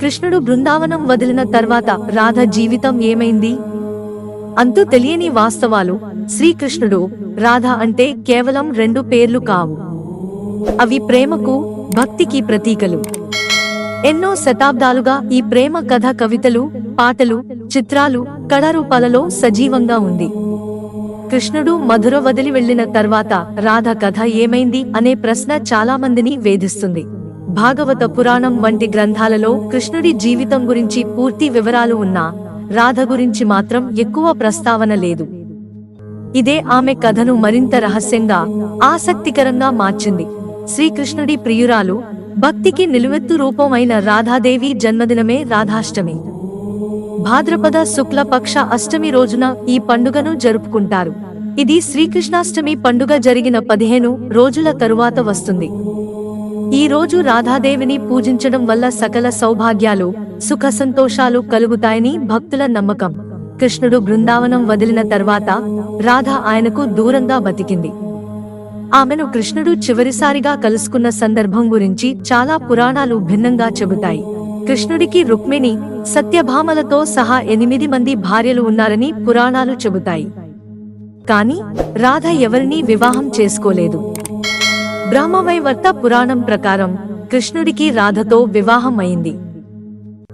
కృష్ణుడు బృందావనం వదిలిన తర్వాత రాధ జీవితం ఏమైంది? అంతు తెలియని వాస్తవాలు. శ్రీకృష్ణుడు రాధ అంటే కేవలం రెండు పేర్లు కావు. అవి ప్రేమకు భక్తికి ప్రతీకలు. ఎన్నో శతాబ్దాలుగా ఈ ప్రేమ కథ కవితలు పాటలు చిత్రాలు కళారూపాలలో సజీవంగా ఉంది. కృష్ణుడు మధుర వదిలి వెళ్ళిన తర్వాత రాధ కథ ఏమైంది అనే ప్రశ్న చాలా మందిని వేధిస్తుంది. భాగవత పురాణం వంటి గ్రంథాలలో కృష్ణుడి జీవితం గురించి పూర్తి వివరాలు ఉన్నా రాధ గురించి మాత్రం ఎక్కువ ప్రస్తావన లేదు. ఇదే ఆమె కథను మరింత రహస్యంగా ఆసక్తికరంగా మార్చింది. శ్రీకృష్ణుడి ప్రియురాలు భక్తికి నిలువెత్తు రూపమైన రాధాదేవి జన్మదినమే రాధాష్టమి. భాద్రపద శుక్లపక్ష అష్టమి రోజున ఈ పండుగను జరుపుకుంటారు. ఇది శ్రీకృష్ణాష్టమి పండుగ జరిగిన పదిహేను రోజుల తరువాత వస్తుంది. ఈ రోజు రాధాదేవిని పూజించడం వల్ల సకల సౌభాగ్యాలు సుఖ సంతోషాలు కలుగుతాయని భక్తుల నమ్మకం. కృష్ణుడు బృందావనం వదిలిన తర్వాత రాధ ఆయనకు దూరంగా బతికింది. ఆమెను కృష్ణుడు చివరిసారిగా కలుసుకున్న సందర్భం గురించి చాలా పురాణాలు భిన్నంగా చెబుతాయి. కృష్ణుడికి రుక్మిణి సత్యభామలతో సహా ఎనిమిది మంది భార్యలు ఉన్నారని పురాణాలు చెబుతాయి. కాని రాధ ఎవరినీ వివాహం చేసుకోలేదు. బ్రాహ్మవైవర్త పురాణం ప్రకారం కృష్ణుడికి రాధతో వివాహం అయింది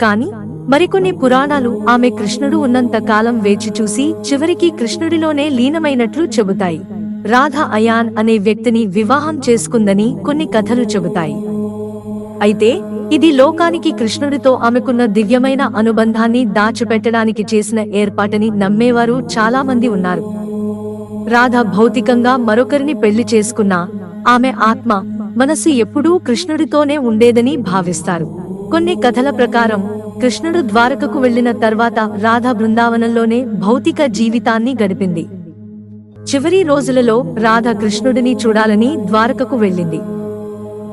కాని మరికొన్ని పురాణాలు ఆమె కృష్ణుడు ఉన్నంత కాలం వేచి చూసి చివరికి కృష్ణుడిలోనే లీనమైనట్లు చెబుతాయి. రాధ అయాన్ అనే వ్యక్తిని వివాహం చేసుకుందని కొన్ని కథలు చెబుతాయి. అయితే ఇది లోకానికి కృష్ణుడితో ఆమెకున్న దివ్యమైన అనుబంధాన్ని దాచిపెట్టడానికి చేసిన ఏర్పాటని నమ్మేవారు చాలా మంది ఉన్నారు. రాధ భౌతికంగా మరొకరిని పెళ్ళి చేసుకున్నా ఆమె ఆత్మ మనసు ఎప్పుడూ కృష్ణుడితోనే ఉండేదని భావిస్తారు. కొన్ని కథల ప్రకారం కృష్ణుడు ద్వారకకు వెళ్ళిన తర్వాత రాధ బృందావనంలోనే భౌతిక జీవితాన్ని గడిపింది. చివరి రోజులలో రాధ కృష్ణుడిని చూడాలని ద్వారకకు వెళ్ళింది.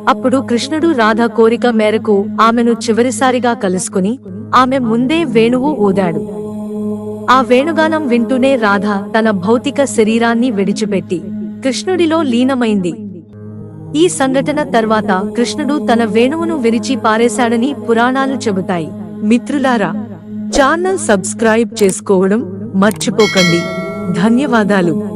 అప్పుడు కృష్ణుడు రాధ కోరిక మేరకు ఆమెను చివరిసారిగా కలుసుకుని ఆమె ముందే వేణువు ఊదాడు. ఆ వేణుగానం వింటూనే రాధ తన భౌతిక శరీరాన్ని విడిచిపెట్టి కృష్ణుడిలో లీనమైంది. ఈ సంఘటన తర్వాత కృష్ణుడు తన వేణువును విరిచి పారేశాడని పురాణాలు చెబుతాయి. మిత్రులారా ఛానల్ సబ్స్క్రైబ్ చేసుకోవడం మర్చిపోకండి. ధన్యవాదాలు.